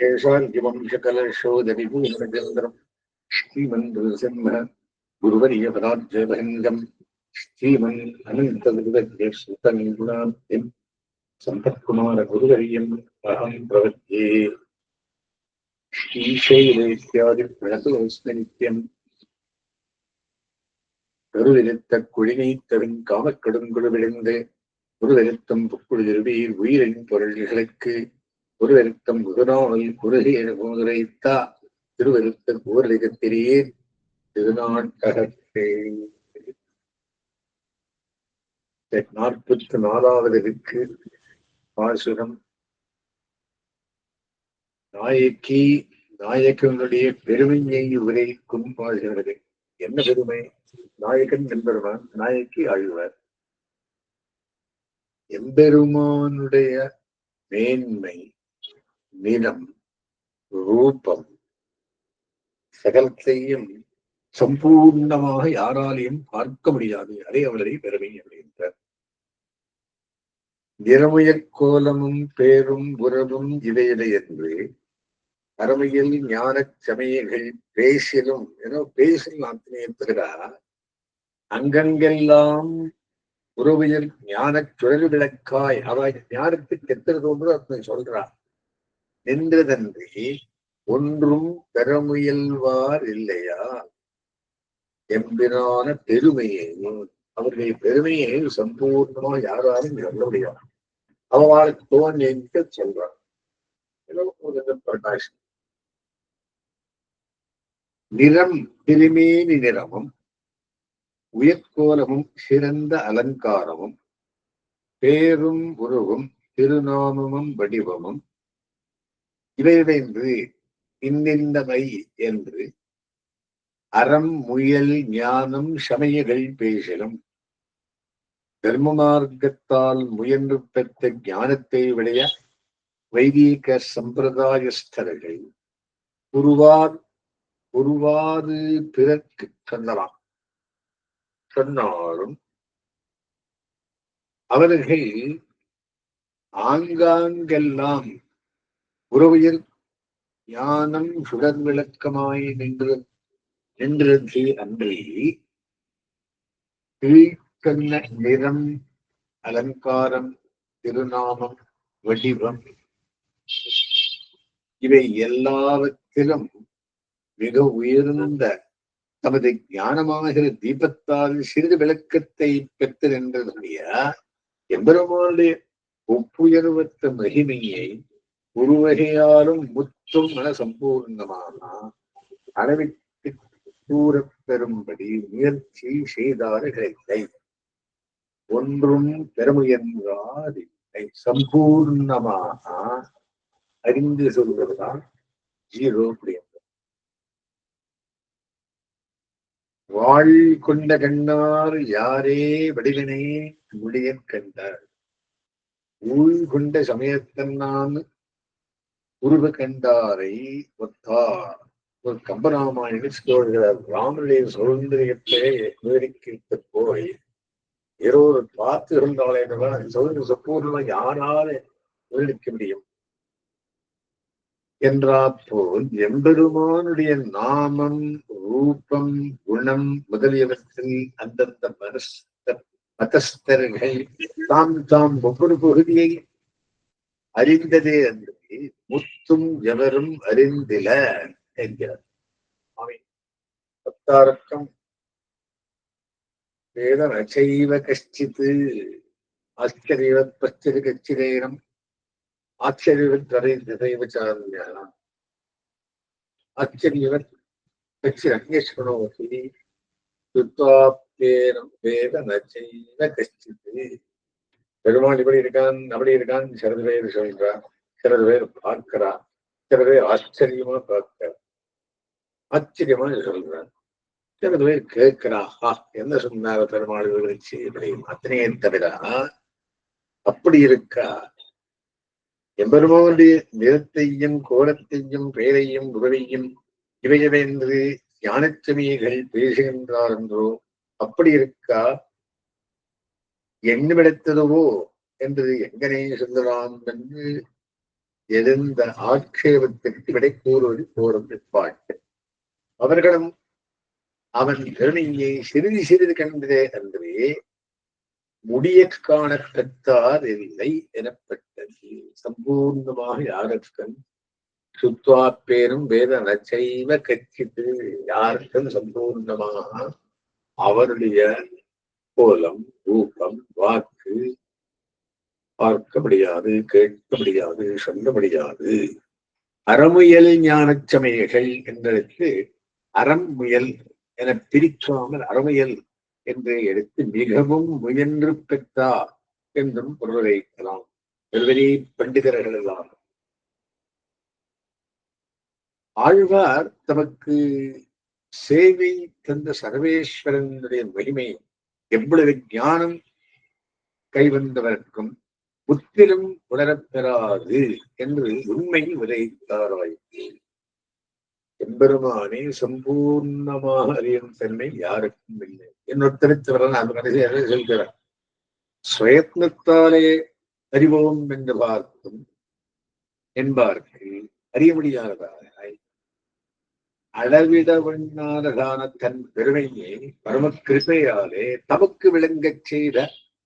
சேஷாந்திவம்சகலசோதவிபூஷகேந்திரம் ஸ்ரீமந்திரசிம்ம குருவரிய ஸ்ரீமன் அனந்தகுருதேஸ்வரகுணாந்தியம் சம்பத்குமார குருவரியம் அகம் பிரவத்யே ஸ்ரீசைலேத்யாதி பிரணதுலோஸ்ம நித்யம் கருவிருத்த குழிநீத்தவின் காமக்கடுங்குழு விழுந்து குருவெழுத்தம் புக்குழு திருவீர் உயிரின் பொருள்களுக்கு குருவெருத்தம் குருநாவல் குருகிய முதுரைத்தா திருவெருத்த கூரலிகத்திரீர் திருநாட்டகத்தே நாற்பத்தி நாலாவதற்கு பாசுரம். நாயக்கி நாயக்கனுடைய பெருமையை உரைக்கும் பாசுகிறது என்ன பெருமை? நாயகன் என்பெருமான் நாயக்கி ஆழ்வார். எம்பெருமானுடைய மேன்மை. நிலம் ரூபம் சகலத்தையும் சம்பூர்ணமாக யாராலையும் பார்க்க முடியாது. அதே அவளுடைய பெருமை அப்படின்றார். நிறமுயற் கோலமும் பேரும் உறவும் இவையிலை என்று அறமையில் ஞான சமயங்கள் பேசிலும் ஏதோ பேசில் அத்தனையை அங்கங்கெல்லாம் உறவியல் ஞான சுழல் விளக்காய் அவ ஞானத்துக்கு எத்தனை தோன்றோ அத்தனை சொல்றா. நின்றதன்றி ஒன்றும் பெற முயல்வார் இல்லையா? எம்பிரான பெருமையை அவருடைய பெருமையை சம்பூர்ணமா யாராலும் சொல்ல முடியாது. அவமானத்தை தோன்ற சொல்றான் பிரகாஷ் நிறம் திருமேனி நிறமும் உயர்கோலமும் சிறந்த அலங்காரமும் பேரும் உருவும் திருநாமமும் வடிவமும் இவையிடைந்து இன்னிந்தமை என்று அறம் முயல் ஞானம் சமயங்கள் பேசலும். தர்ம மார்க்கத்தால் முயன்று பெற்ற ஞானத்தை விடைய வைதீக சம்பிரதாயஸ்தர்கள் உருவார் உருவாது பிறர்க்கு சொன்னலாம். சொன்னாலும் அவர்கள் ஆங்காங்கெல்லாம் உறவியல் ஞானம் சுடர் விளக்கமாய் நின்று நின்றது அன்றி கீழ்கண்ண நிறம் அலங்காரம் திருநாமம் வடிவம். இவை எல்லாவற்றிலும் மிக உயர்ந்த தமது ஞானமாகிற தீபத்தால் சிறிது விளக்கத்தை பெற்று நின்றதுடைய எம்பெருமானுடைய ஒப்புயர்வற்ற மகிமையை உருவகையாலும் முற்றும் மன சம்பூர்ணமானா அளவிற்கு கூறப் பெறும்படி முயற்சி செய்தார்களில்லை ஒன்றும் பெருமுயன்றாதில்லை. சம்பூர்ணமாக அறிந்து சொல்வதுதான் ஜீரோ அப்படின்றது வாழ் கொண்ட கண்ணார் யாரே வடிவினை முடியன் கண்டார் ஊழ் கொண்ட சமயத்தன்னான் உருவ கண்டாரை ஒத்தார். ஒரு கம்பராமாயணி சொல்கிறார் ராமனுடைய சௌந்தரியத்தை விவரிக்கிட்டு போய் ஒரு பார்த்து இருந்தாலே சௌந்தரிய சப்பூர்ணமா யாரால விவரிக்க முடியும்? என்றாப்போல் எம்பெருமானுடைய நாமம் ரூபம் குணம் முதலியவற்றில் அந்தந்த மனஸ்த மதஸ்தர்கள் தாம் தாம் ஒவ்வொரு பகுதியை அறிந்ததே என்று முத்தும் எவரும் அறிந்தில. என்கிறார். பத்தாரக்கம் வேத ரச்சைவ கஷ்டித்து ஆச்சரியவத் பச்சரி கச்சிரேனம் ஆச்சரியவத் வரைந்ததைவச்சாரம் ஆச்சரியவத் கச்சி அந்நேஷணோசி சுத்தாப்தேனம் வேத நச்சைவ கஷ்டித்து. பெருமாள் இப்படி இருக்கான் அப்படி இருக்கான் சிலது பேர் சொல்றான். சிலர் பேர் பார்க்கிறா சில பேர் ஆச்சரியமா பார்க்க ஆச்சரியமா சொல்றான் சில பேர் கேட்கிறா ஆ என்ன சொன்னார பெருமாள் விவரிச்சு இப்படி அத்தனையே தவிர அப்படி இருக்கா எம்பெருமானுடைய நிறத்தையும் கோலத்தையும் பெயரையும் உறவையும் இவையவென்று ஞானச்சமியைகள் பேசுகின்றார் என்றோ அப்படி இருக்கா எண்ணுமிடத்ததுவோ என்று எங்கனே சொல்லலாம் என்று எழுந்த ஆட்சேபத்திற்கு விடை கூறுவது போரும் நிற்பாட்டு. அவர்களும் அவன் கருணையை சிறிது சிறிது கண்டதே அன்றே முடிய காண கத்தார் இல்லை எனப்பட்டது. சம்பூர்ணமாக யாருக்கும் சுத்வா பேரும் வேத நச்சைவ கச்சித்து யாருக்கும் சம்பூர்ணமாக அவருடைய கோலம் ரூபம் வாக்கு பார்க்க முடியாது கேட்க முடியாது சொல்ல முடியாது. அறமுயல் ஞானச் சமயங்கள் என்றதற்கு அறம் முயல் என பிரிக்காமல் அறமுயல் என்று எடுத்து மிகவும் முயன்று பெற்றார் என்றும் பொருளைக்கலாம் பெருவெளி பண்டிதர்கள் எல்லாம் ஆழ்வார் தமக்கு சேவை தந்த சர்வேஸ்வரனுடைய மகிமை எவ்வளவு ஞானம் கைவந்தவர்க்கும் முற்றிலும் உணரப்பெறாது என்று உண்மை விளைத்தாராயிற்று எம்பெருமானே சம்பூர்ணமாக அறியும் தன்மை யாருக்கும் இல்லை. என்னொத்தரித்தவரன் அந்த கடைசியாக சொல்கிறார். சுயத்னத்தாலே அறிவோம் என்று பார்க்கும் என்பார்கள். அறிய முடியாததாய் அளவிட வண்ணானதான தன் பெருமையை பரம கிருப்பையாலே தமக்கு விளங்கச் செய்த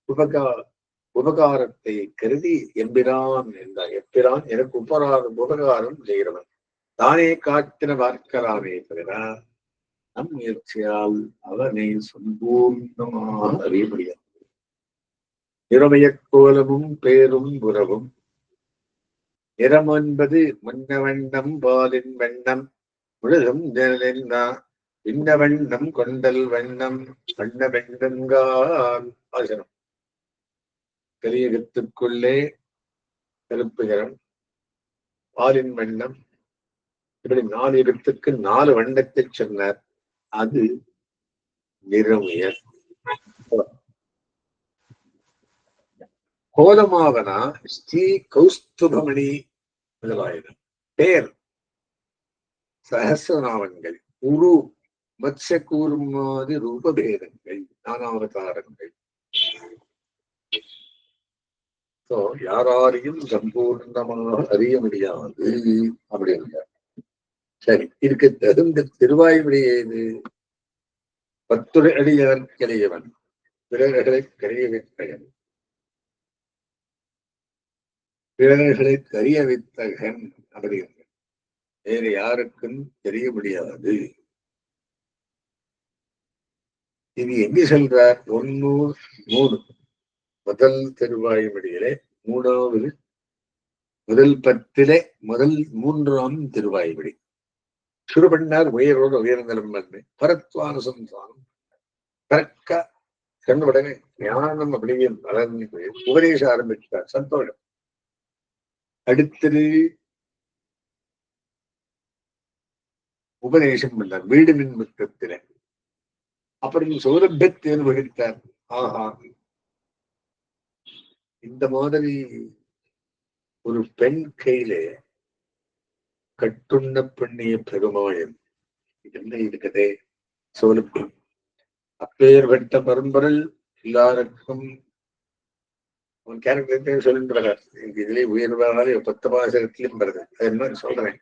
உபகா உபகாரத்தை கருதி எம்பிரான் என்றார். எப்பிரான் எனக்கு உபகாரம் உபகாரம் செய்கிறவன். தானே காத்தின பார்க்கலாமே தவிர நம் முயற்சியால் அவனை சம்பூர்ணமாக அறிய முடியாது. நிறமயக் கோலமும் பேரும் உறவும். நிறம் என்பது முன்ன வண்ணம் பாலின் வண்ணம் முழுதும் ஜனலென்னா பின்ன வண்ணம் கொண்டல் வண்ணம் வண்ண வெண்ணங்கால் ஆசனம் கலியகத்துக்குள்ளே கருப்புகரம் பாலின் வண்ணம். இப்படி நாலு இடத்துக்கு நாலு வண்ணத்தை சொன்னார். அது நிறமுயர் கோலமாவனா ஸ்ரீ கௌஸ்துபமணி முதலாயிரம் பேர் சகசிரநாமன்கள் உரு மத்ய கூறுமாதி ரூபபேதங்கள் நானாவதாரங்கள். சோ யாராரையும் சம்பூர்ணமாக அறிய முடியாது அப்படின்னு சரி இதுக்கு தகுந்த திருவாய்மொழியது பத்துரை அடியவன் கிளையவன் பிறர்களை கரிய வித்தகன் பிறர்களை கரிய வைத்தகன் அப்படிங்கிற வேறு யாருக்கும் தெரிய முடியாது. இது எங்க செல்றார்? ஒன்னூர் மூணு முதல் திருவாய்மொழியிலே மூணாவது முதல் பத்திலே முதல் மூன்றாம் திருவாய்மொழி சிறுபண்ணார் உயரோடு உயர்ந்தலம் வந்து பரத்வானுசந்தானம் பிறக்க கண்டுபடவே ஞானம் அப்படியே வளர்ந்து உபதேசம் ஆரம்பிச்சார். சந்தோஷம். அடுத்தது உபதேசம் பண்ணார். வீடு மின் முற்றத்தில. அப்புறம் சௌரபியத்தை அனுபவித்தார். ஆஹா. இந்த மாதிரி ஒரு பெண் கையில கட்டுண்ண பெண்ணிய பெருமாயன் என்ன இருக்குதே? சோலுக்கு அப்பேர் பரம்பரல் எல்லாருக்கும். உன் கேரக்டர் சொல்லின்றார் இதுல உயர்வாக பத்து பாசகத்திலும் வருது. அது என்ன சொல்றேன்?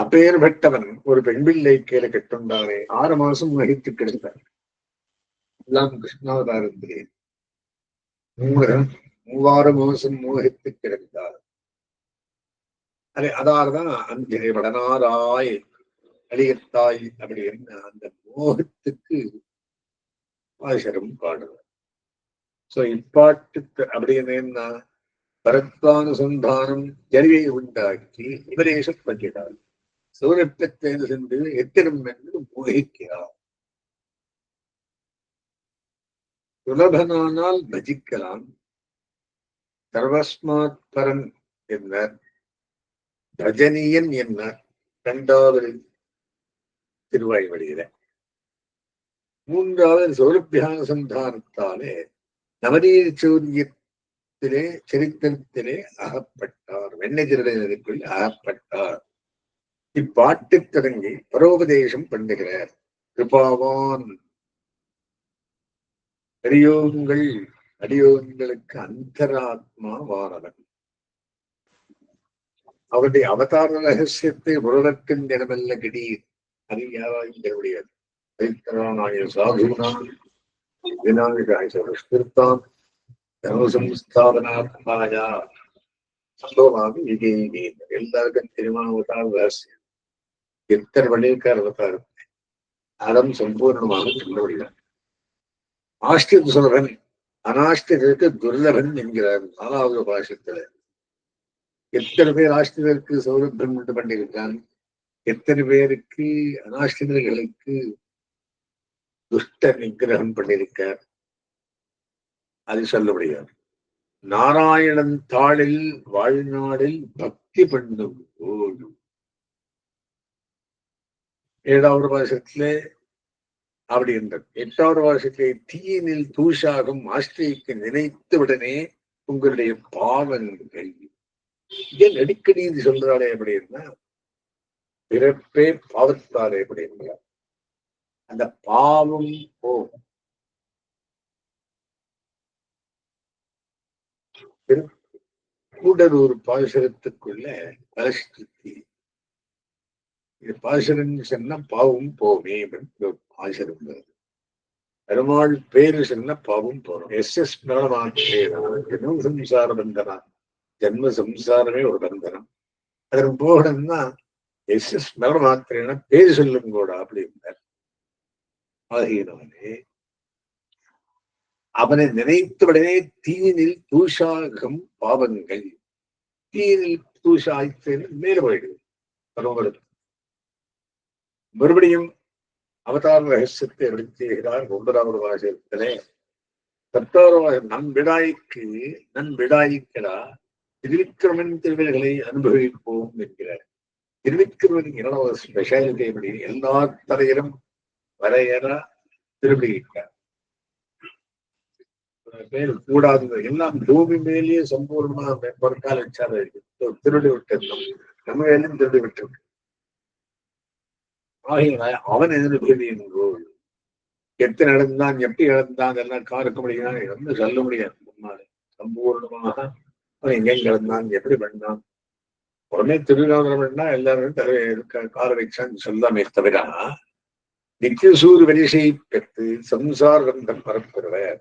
அப்பேர் ஒரு பெண் பிள்ளை கீழே கட்டுண்டானே ஆறு மாசம் வகித்து கிடந்தார். எல்லாம் கிருஷ்ணாவதாரத்திலே. மூணு மூவாறு மாசம் மோகித்து கிடந்தார். அது அதால்தான் அஞ்சனை வடனாராய் அழியத்தாய் அப்படின்னு அந்த மோகத்துக்கு பாசரம் பாடுவார். சோ இப்பாட்டுக்கு அப்படின்னு பரத்வானுசந்தானம் ஜரியை உண்டாக்கி உபதேசம் பண்ணினார் சூரப்பத்தை சென்று எத்திரம் என்று மோகிக்கிறார். சுலபனானால் பஜிக்கலாம். சர்வஸ்மாத் பரன் என்றார் பஜனியன் என்றார் இரண்டாவது திருவாய்மொழியில மூன்றாவது சௌரபியான சந்தானத்தாலே நவநீர் சூரியத்திலே சரித்திரத்திலே அகப்பட்டார். வெண்ணெதிரனுக்குள் அகப்பட்டார். இப்பாட்டு தொடங்கி பரோபதேசம் பண்ணுகிறார். கிருபாவான். பெரியோங்கள் அடியோர்களுக்கு அந்தராத்மா வாரவன் அவருடைய அவதார ரகசியத்தை உலகத்தின் இடமல்ல கிடீர் அறியாராயும் முடியாது பைத்தரானாய சாதுனாம் விநாயகாய சமஸ்கிருத்தாம் தர்மசம்ஸ்தாபனாத்மாயா சம்பவமாக விஜயி எல்லாருக்கும் தெரியுமா அவதார ரகசியம். எத்தனை பண்ணியிருக்கார் அவதாரத்தை அறம் சம்பூர்ணமாக சொல்ல முடியாது. ஆஸ்திரம் சொல்றேன். அனாஷ்டியத்திற்கு துர்லபன் என்கிறார் நாலாவது பாஷத்துல எத்தனை பேர் ஆஷ்டியருக்கு சௌரபன் உண்டு பண்ணியிருக்கான்? எத்தனை பேருக்கு அனாஷ்டியர்களுக்கு துஷ்ட நிகிரகம் பண்ணியிருக்கார்? அது சொல்ல முடியாது. நாராயணன் தாளில் வாழ்நாளில் பக்தி பண்ணும் போது ஏழாவது பாசத்திலே அப்படி என்றார் எட்டாவது வருஷத்திலே தீயினில் தூஷாகும் ஆஸ்திரிக்கு நினைத்த உடனே உங்களுடைய பாவங்கள் ஏன் அடிக்கடி இது சொல்றாளே அப்படின்னா பிறப்பே பாவத்தாலே அப்படின்னா அந்த பாவம் போகும். கூடலூர் பாசுரத்துக்குள்ள பலஸ்தி இது பாசுரம் சொன்னா பாவம் போவே அப்படின்னு பாசுரம் வருது பெருமாள் பேரு சொன்ன பாவம் போறோம். எஸ் எஸ் ஜென்ம சம்சார பந்தனா ஜென்ம சம்சாரமே ஒரு பந்தனம் அதற்கு போகணும்னா எஸ் எஸ் ஸ்மரண மாத்திரேனா பேரு சொல்லும் கூட அப்படின்னார் ஆகியனவனே அவனை நினைத்தவுடனே தீயினில் தூஷாகம் பாவங்கள். தீயினில் தூஷாய்த்து மேல போயிடுது. பரவலுக்கு மறுபடியும் அவதார ரகசியத்தை எடுத்துகிறார் ஒன்பதாவது இருக்கிறேன் பத்தாவது நம் விடாய்க்கு நன் விடாய்க்கடா திருவிக்கிரமன் திருவில்களை அனுபவிப்போம் என்கிறார். திருவிக்கிரமன் இரண்டாவது ஸ்பெஷாலிட்டி எப்படி எல்லா தலையிலும் வரையற திருவிழிக்கிறார் மேல் கூடாது எல்லாம் பூமி மேலேயே சம்பூர்ணமா பொற்கால வச்சாரு திருடி விட்டு நம்ம வேலையும் திருடி விட்டு ஆகையினால அவன் எதிர்ப்பு எத்தனை இழந்தான் எப்படி இழந்தான் எல்லாம் காருக்க முடியாது வந்து சொல்ல முடியாது. முன்னாலே சம்பூர்ணமாக அவன் எங்கே கிடந்தான் எப்படி பண்ணான் உடனே திருவிழாவில் பண்ணா எல்லாரும் கார வைச்சான்னு சொல்லாமே தவிர நித்தியசூர் வரிசை பெற்று சம்சார பந்தம் பரப்புறவர்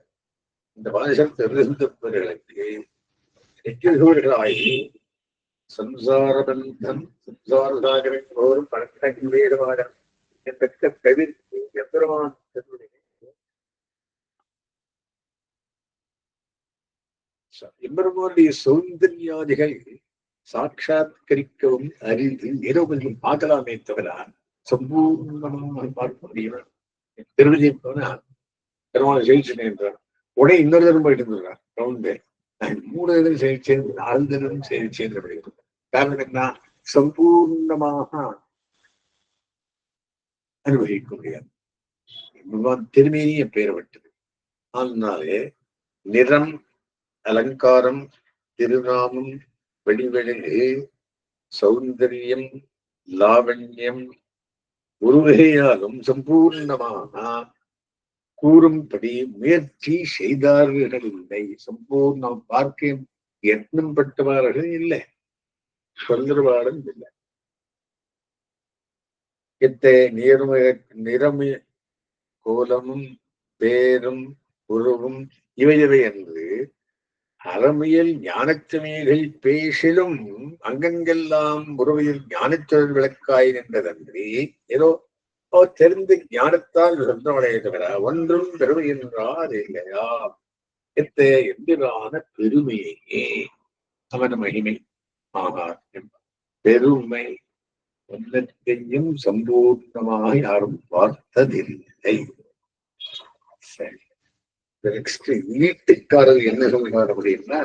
இந்த பாஷம் தெரிந்தவர்களுக்கு நித்தியசூர்களாகி சம்சார பந்தம் சம்சார சாகரம் போரும் பழக்கத்தின் வேறுபாடு தவிர்த்து எம்பெருமான் எம்பெருமானுடைய சௌந்தர்யாதிகள் சாட்சாத்கரிக்கவும் அறிந்து ஏதோ கொஞ்சம் பார்க்கலாமே தவிர சம்பூர்ணமாக பார்க்க முடியும் திருவிஜயம் போனா பெருமாள் ஜெயிச்சுட்டேன் என்றார். உடனே இன்னொரு தரம் போயிட்டு இருந்தார் ரவுண்ட் பேர் தரம் சேர்ந்து நாலு தரம் சரி சேர்ந்து காரணம் என்ன? சம்பூர்ணமாக அனுபவிக்க முடியாது. பகவான் திருமேனிய பெயரப்பட்டது அதனாலே நிறம் அலங்காரம் திருநாமம் வெளிவெளிகு சௌந்தரியம் லாவண்யம் ஒரு வகையாலும் சம்பூர்ணமாக கூறும்படி முயற்சி செய்தார்கள் இல்லை. சம்பூர்ணம் பார்க்க எத்தனம் பட்டவார்கள் இல்லை. சொல்லுவாடும் இல்லை. இத்தை நீர்ம நிறமி கோலமும் பேரும் உருவும் இவையவை என்று அறமையில் ஞானச்சமைகள் பேசிலும் அங்கங்கெல்லாம் உறவையில் ஞானச்சொல் விளக்காய் நின்றதன்றி ஏதோ தெரிந்து ஞானத்தால் சொந்தமடைய தவிர ஒன்றும் பெருமை என்றார் இல்லையா எத்த எந்திரான பெருமையே அவன மகிமை ஆகார் பெருமை ஒன்றத்தையும் சம்பூர்ணமாக யாரும் பார்த்ததில்லை. சரி. நெக்ஸ்ட் வீட்டுக்காரர் என்ன சொல்கிறார் அப்படின்னா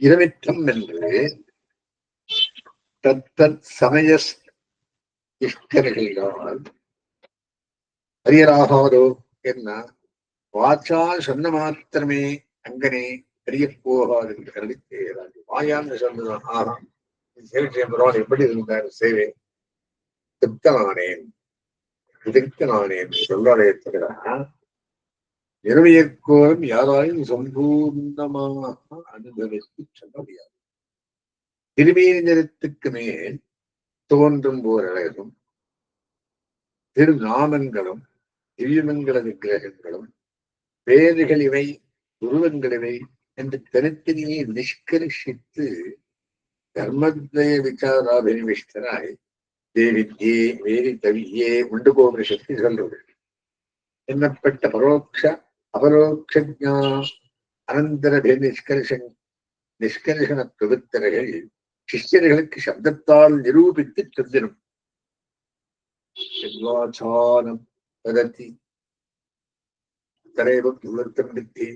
இரவித்தம் என்று தத்தத் சமய இஷ்டர்களால் அரியராகாதோ என்ன? வாச்சா சொன்ன மாத்திரமே அங்கனே தெரிய போகாது என்று கருதித்தேராது வாயான்னு சொன்னதான் ஆஹா சேவை பரவாயில்ல எப்படி இருந்தார்? சேவை. திருப்தனானேன் திருப்தனானேன் சொல்றாரே தவிர நிறுவியக்கோரும் யாராலும் சம்பூர்ணமாக அனுபவித்து சொல்ல முடியாது. திருமேனி மேல் தோன்றும் ஓர் அழகும் திருநாமங்களும் திவ்யமங்கள விக்கிரகங்களும் பேர்கள் இவை உருவங்கள் இவை என்று தனித்தனியை நிஷ்கர்ஷித்து தர்மத்வய விசாராபினிவிஷ்டராய் தேவித்யே வேதி தவியே உண்டுகோபனிஷத்து சொல்றது. என்னப்பட்ட பரோட்ச அபரோக்ஷ அனந்தரபி நிஷ்கர்ஷன் நிஷ்கர்ஷண பிரபுத்தர்கள் சிஷ்யர்களுக்கு சப்தத்தால் நிரூபித்து தந்திரும். செல்வாச்சானம் வதத்தி தலைவம் உலர்த்தம் வித்தி.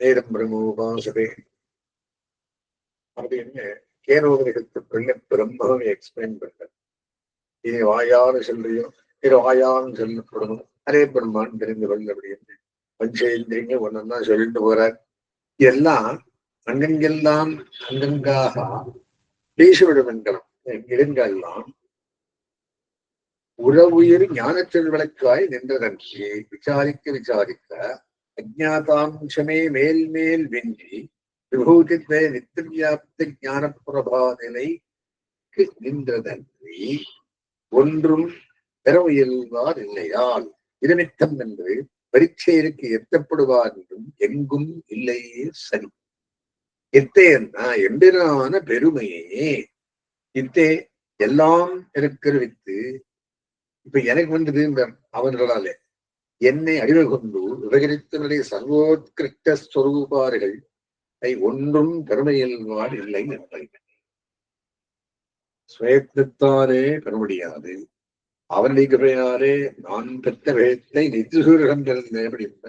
நேரம் பிரம்மோபாசதே அப்படின்னு பிள்ளை பிரம்மம் எக்ஸ்பிளைன் பண்ற இது வாயாறு சொல்றியோ இது வாயான்னு சொல்லப்படணும் அரே பிரம்மான் தெரிந்து கொள்ள அப்படின்னு பஞ்சேந்திரிங்க ஒன்னொன்னா சொல்லிட்டு போறார். இதெல்லாம் அங்கங்கெல்லாம் அங்கங்காக பேசிவிடும் என்கிறோம் உறவுயிர் ஞானச்சொல் விளக்காய் நின்றதன்றி விசாரிக்க விசாரிக்க அஜாதாம்சமே மேல் மேல் வென்றி விபூதித்வே நித்தியாப்த ஞான பிரபா நிலைக்கு நின்றதன்றி ஒன்றும் பெற இயல்பார் இல்லையால் இருமித்தம் என்று பரீட்சையிற்கு எத்தப்படுவார் என்றும் எங்கும் இல்லையே சரி. இத்தேன்னா எம்பிரான பெருமையே இத்தே எல்லாம் இருக்கிறவித்து இப்ப எனக்கு வந்தது இந்த அவர்களாலே. என்னை அறிவு கொண்டு விவகரித்தனுடைய சர்வோத்கிருஷ்ட ஸ்வரூபார்கள் ஒன்றும் பெருமையல்வார் இல்லை என்பதை. சுயத்னத்தாரே பெற முடியாது அவனுடைய கிருபையாரே நான் பெற்ற வேத்தை நித்திசூரகம் பிறந்தேன் அப்படின்ற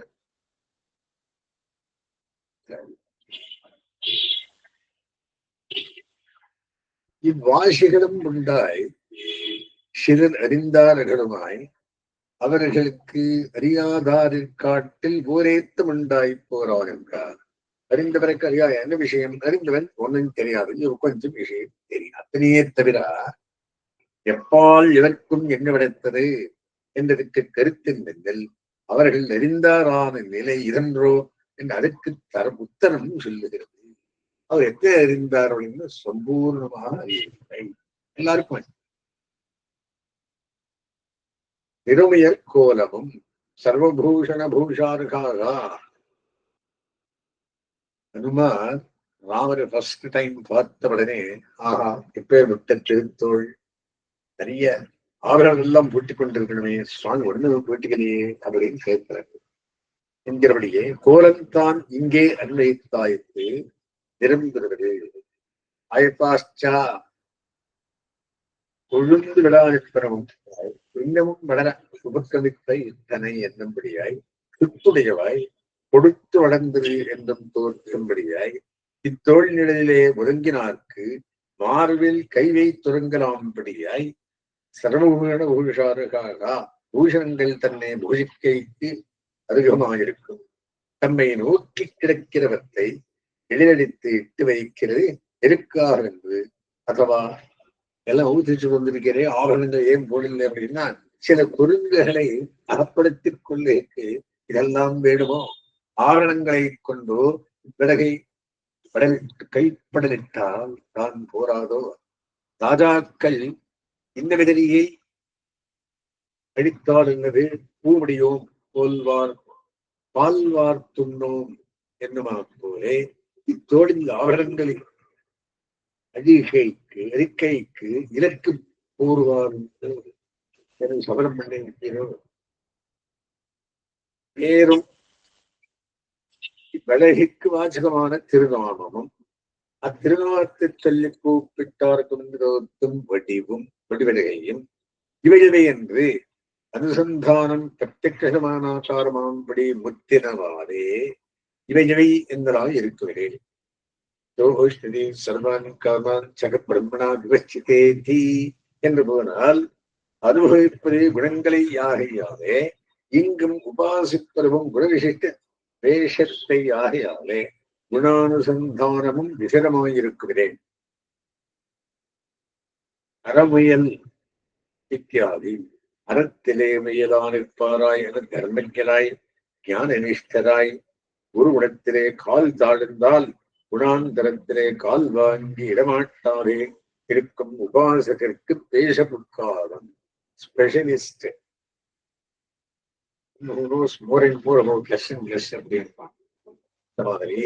இவ்வாசிகளும் உண்டாய் சிலர் அறிந்தார்களுமாய் அவர்களுக்கு அறியாதாரிற்காட்டில் ஓரேத்தம் உண்டாய் போறான் என்றார். அறிந்தவருக்கு அறியா என்ன விஷயம்? அறிந்தவன் ஒன்றும் தெரியாது. இது கொஞ்சம் விஷயம் தெரியும். அத்தனையே தவிர எப்பால் எதற்கும் என்ன விடைத்தது என்றதற்கு கருத்தின் நெல் அவர்கள் அறிந்தாரான நிலை இதன்றோ என்று அதற்கு தர உத்தரம் சொல்லுகிறது. அவர் எத்தனை அறிந்தார் அப்படின்னு சம்பூர்ணமாக அறியவில்லை. எல்லாருக்கும் நிருமயர் கோலமும் சர்வபூஷண பூஷாருகாக ஹனுமான் ராமர் ஃபர்ஸ்ட் டைம் பார்த்த உடனே ஆஹா இப்பே விட்ட திருத்தோள். நிறைய ஆபரணம் எல்லாம் பூட்டிக் கொண்டிருக்கணுமே சுவாமி ஒண்ணு பூட்டிக்கலையே அப்படின்னு கேட்கிறார். என்கிறபடியே கோலந்தான் இங்கே அன்வைத்தாய்த்து நிரம்புகிறது அயப்பாச்சா கொழுந்து விடாநிற்பனமும் இன்னமும் வளர உபக்கிரமித்த இத்தனை என்னும்படியாய். சுத்துடையவாய் கொடுத்து வளர்ந்தது என்றும் தோற்றும்படியாய். இத்தோல் நிலையிலே ஒதுங்கினார்க்கு மார்பில் கைவை துறங்கலாம்படியாய். சர்வபூஷண பூஷாருகாக பூஷணங்கள் தன்னை பூஷிக்கைக்கு அருகமாயிருக்கும். தம்மை நோக்கி கிடக்கிறவற்றை எழிலடித்து இட்டு வைக்கிறது நெருக்கார் என்று? அதுவா எல்லாம் ஊதிச்சு கொண்டிருக்கிறேன் ஆவணங்கள் ஏன் போடல அப்படின்னா சில குறுங்குகளை அகப்படுத்திக் கொள்ளைக்கு இதெல்லாம் வேணுமோ ஆவணங்களை கொண்டு விலகை படலிட்டு கைப்படலிட்டால் தான் போராதோ? ராஜாக்கள் இந்த விதலியை அடித்தால் என்னது? பூமுடியோம் போல்வார் பால்வார் துண்ணோம் என்னுமா போலே இத்தோடில் ஆவணங்களில் அதிகைக்கு அறிக்கைக்கு இலக்கு போடுவார் என்று சபலம் பண்ணிருக்கிறோம் பேரும் வாசகமான திருநாமமும் அத்திருநாமத்தை சொல்லி கூப்பிட்டார்க்கும் விரோத்தும் வடிவும் வடிவலகையும் இவையவை என்று அனுசந்தானம் பிரத்யமானாச்சாரமாம்படி முத்தினவாறே இவையவை என்பதாக இருக்கவில்லை யோகோஷ்ணி சர்வான் காமான் சகத் பிரம்மணா விவச்சிதே தீ என்று போனால் அனுபவிப்பதே குணங்களை யாகையாலே இங்கும் உபாசிப்பதும் குணவிசிஷ்ட வேஷத்தை ஆகையாலே குணானுசந்தானமும் விசரமாயிருக்கிறேன் அறமுயல் இத்தியாதி அறத்திலே முயலானிருப்பாராய் என தர்மங்களாய் ஞான நிஷ்டராய் ஒரு கால் தாழ்ந்தால் குணாந்தரத்திலே கால் வாங்கி இடமாட்டாரே. இருக்கும் உபாசகருக்கு பேச புட்காரம் specialist more and more about less and less இந்த மாதிரி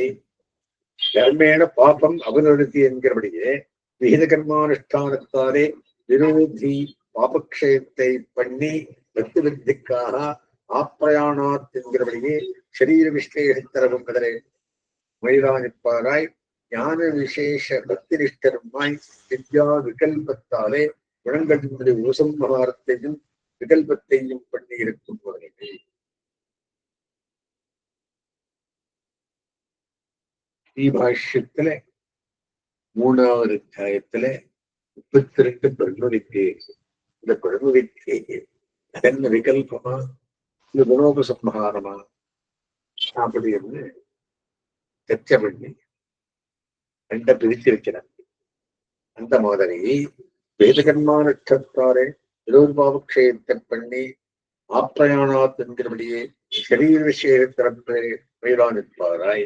தர்மேன பாபம் அபநிவர்த்தி என்கிறபடியே விகித கர்மானுஷ்டானத்தாலே விரோதி பாபக்ஷயத்தை பண்ணி பக்தி வித்திக்காக ஆப்பிரயாணாத் என்கிறபடியே சரீர விஸ்லேஷத்தரவும் அதனை மயிலானிப்பாராய் ஞான விசேஷ பக்தி நிஷ்டருமாய் வித்யா விகல்பத்தாலே குணங்களினுடைய உசம்ஹாரத்தையும் விகல்பத்தையும் பண்ணி இருக்கும் போதே. ஸ்ரீபாஷ்யத்துல மூணாவது அத்தியாயத்துல முப்பத்தி ரெண்டு பிரம்மவித்தே இந்த பிரம்மவித்தே அதென்ன விகல்பமா இந்த குணோபசம்ஹாரமா அப்படின்னு சர்ச்சை பண்ணி ரெண்ட பிரிச்சிருக்கிறார் அந்த மாதிரி வேதகர்மா நட்சத்தாரே விரோத்பாவக்ஷயத்தை பண்ணி ஆப்பிரயாணாத் என்கிறபடியே சரீர விஷயத்திறப்பே நிற்பாராய்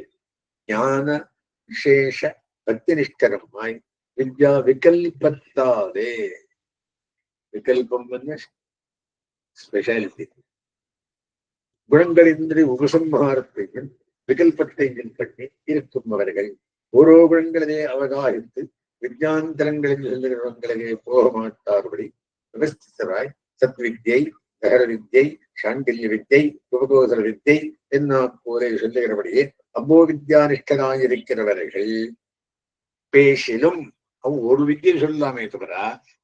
ஞான விசேஷ பக்தினிஷ்டரமாய் வித்யா விகல்பத்தாதே. விகல்பம் வந்து ஸ்பெஷாலிட்டி குணங்களின்றி உபசம்ஹாரத்தையும் விகல்பத்தையும் பண்ணி இருக்கும் அவர்கள். ஓரோ குணங்களிலே அவகாரித்து வித்யாந்தரங்களில் செல்லுகிறவங்களிலே போக மாட்டார்படி விவஸ்திதராய் சத்வித்யை தகர வித்யை சாண்டில்ய வித்யை உபகோசர வித்யை என்ன போலே சொல்லுகிறபடியே அம்போ வித்யானிஷ்டனாயிருக்கிறவர்கள். பேசிலும் அவன் ஒரு வித்தியை சொல்லலாமே தவிர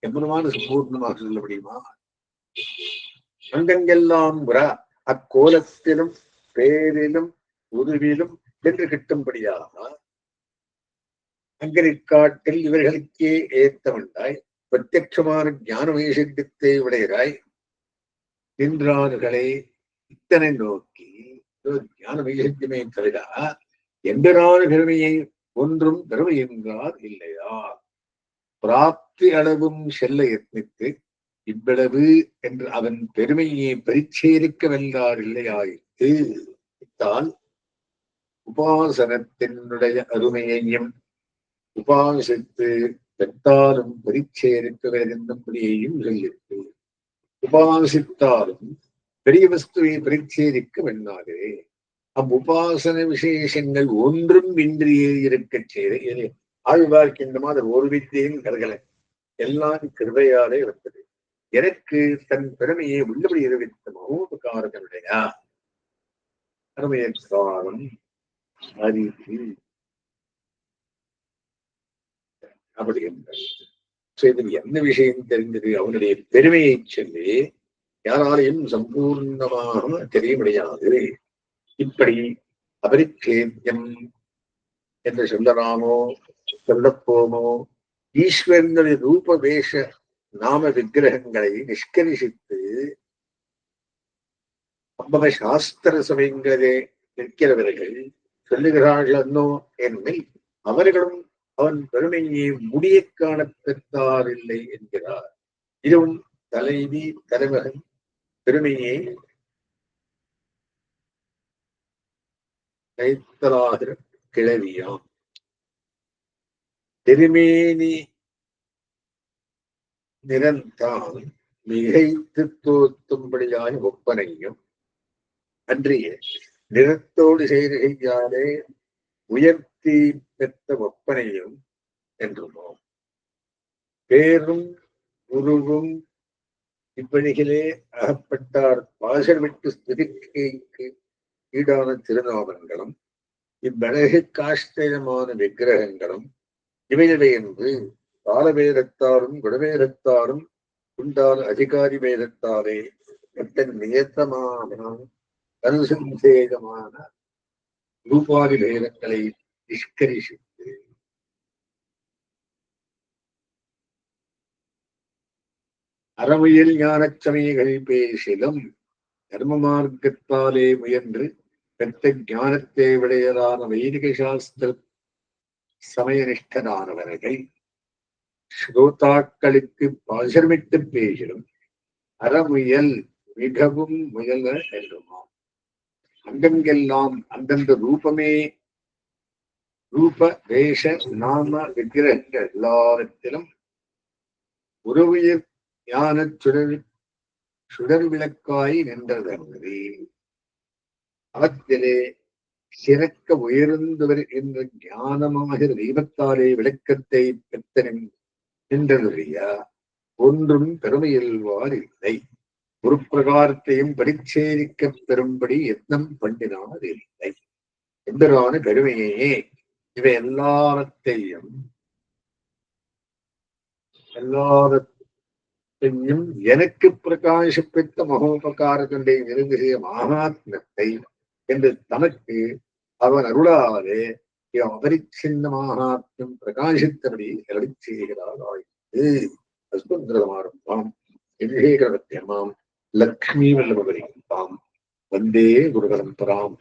எம்பெருமான சம்பூர்ணமாக சொல்ல முடியுமா? அங்கங்கெல்லாம் புற அக்கோலத்திலும் பேரிலும் உருவிலும் என்று கிட்டும்படியாக அங்கரிக்காட்டில் இவர்களுக்கே ஏத்தவண்டாய் பிரத்யட்சமான ஞான வைசக்கியத்தை உடையராய் நின்றார்களை இத்தனை நோக்கி ஞான வைசக்கியமே தவிர எந்தரான பெருமையை ஒன்றும் பெருமை என்றார் இல்லையா? பிராப்தி அளவும் செல்ல யத்னித்து இவ்வளவு என்று அவன் பெருமையை பரிச்சேரிக்க வென்றார் இல்லையாயிற்று. உபாசனத்தினுடைய அருமையையும் உபாசித்து பெற்றாலும் பரிச்சேரிக்க வேண்டும்படியையும் சொல்லிட்டு உபாசித்தாலும் பெரிய வஸ்துவை பரிச்சேரிக்க வெண்ணாதே அவ்வுபாசன விசேஷங்கள் ஒன்றும் இன்றியே இருக்கச் செய்த. ஆழ்வார்க்கு இந்த மாதிரி ஒரு வித்தியும் கருகலை. எல்லாம் கிருபையாலே வந்தது எனக்கு தன் பெருமையை உள்ளபடி அறிவித்த மகோபகாரகனுடைய அருமையற்காரம் அறிவு. அப்படி என்றார் இதில் என்ன விஷயம் தெரிந்தது? அவனுடைய பெருமையை சொல்லி யாராலையும் சம்பூர்ணமாக தெரிய முடியாது. இப்படி அபரிச்சேத்தியம் என்று சொல்லலாமோ சொல்லப்போமோ? ஈஸ்வரனுடைய ரூபவேஷ நாம விக்கிரகங்களை நிஷ்கரிசித்து சம்பவ சாஸ்திர சமயங்களே நிற்கிறவர்கள் சொல்லுகிறார்கள் அன்னோ என்னில் அவர்களும் அவன் பெருமையை முடிய காணப்பெற்றாரில்லை என்கிறார். இதுவும் தலைவி தலைமகன் பெருமையை கைத்தலாகிற கிளவியாம் திருமேனி நிறந்தான் மிகைத்து தோத்தும்படியாய் ஒப்பனையும். அன்றிய நிறத்தோடு செய்கையாலே உயர்த்தி பெற்ற ஒப்பனையும் என்றுமோ பேரும் உருவும் இப்பணிகளே அகப்பட்டார் பாசல் விட்டு ஸ்துதிக்கைக்கு ஈடான திருநாமங்களும் இவ்வழகு காஷ்டமான விக்கிரகங்களும் இவையவை என்று காலவேதத்தாரும் குணவேதத்தாரும் உண்டான அதிகாரி வேதத்தாரே கட்டன் நியத்தமான அனுசந்தேகமான ரூபாதி வேதங்களை நிஷ்கரிசித்து அறமுயல் ஞானச்சமயங்கள் பேசிலும் தர்ம மார்க்கத்தாலே முயன்று பெற்ற ஞானத்தை விடையதான வைதிக சாஸ்திர சமயனிஷ்டனானவர்கள் ஸ்ரோதாக்களுக்கு பாசமிட்டு பேசிடும் அறமுயல் மிகவும் முயல என்றுமா அங்கங்கெல்லாம் அந்தந்த ரூபமே ரூப வேஷ நாம விக்கிரகங்கள் எல்லாவற்றிலும் உறவுயிர் ஞான சுடர் சுடர் விளக்காய் நின்றதன்றி. அவற்றிலே சிறக்க உயர்ந்தவர் வருகின்ற ஞானமாகிற தெய்வத்தாலே விளக்கத்தை பெற்ற நின்றதுடைய ஒன்றும் பெருமையில்வார் இல்லை. ஒரு பிரகாரத்தையும் பரிச்சேரிக்க பெறும்படி எத்தம் பண்ணினார் இல்லை. எந்தரான பெருமையே இவை எல்லாத்தையும் எல்லாத்தையும் எனக்கு பிரகாசிப்பித்த மகோபகாரத்தினுடைய நெருங்குகிற மகாத்மத்தை என்று தனக்கு அவன் அருளாலே அபரிச்சின்ன மகாத்மியம் பிரகாசித்தபடி அருளி செய்கிறார் ஆயிற்று அஸ்மந்திரமாரம்பாம் விவேகரத்தியமாம் லக்ஷ்மி வல்லபரிப்பாம் வந்தே குருபரம்பராம்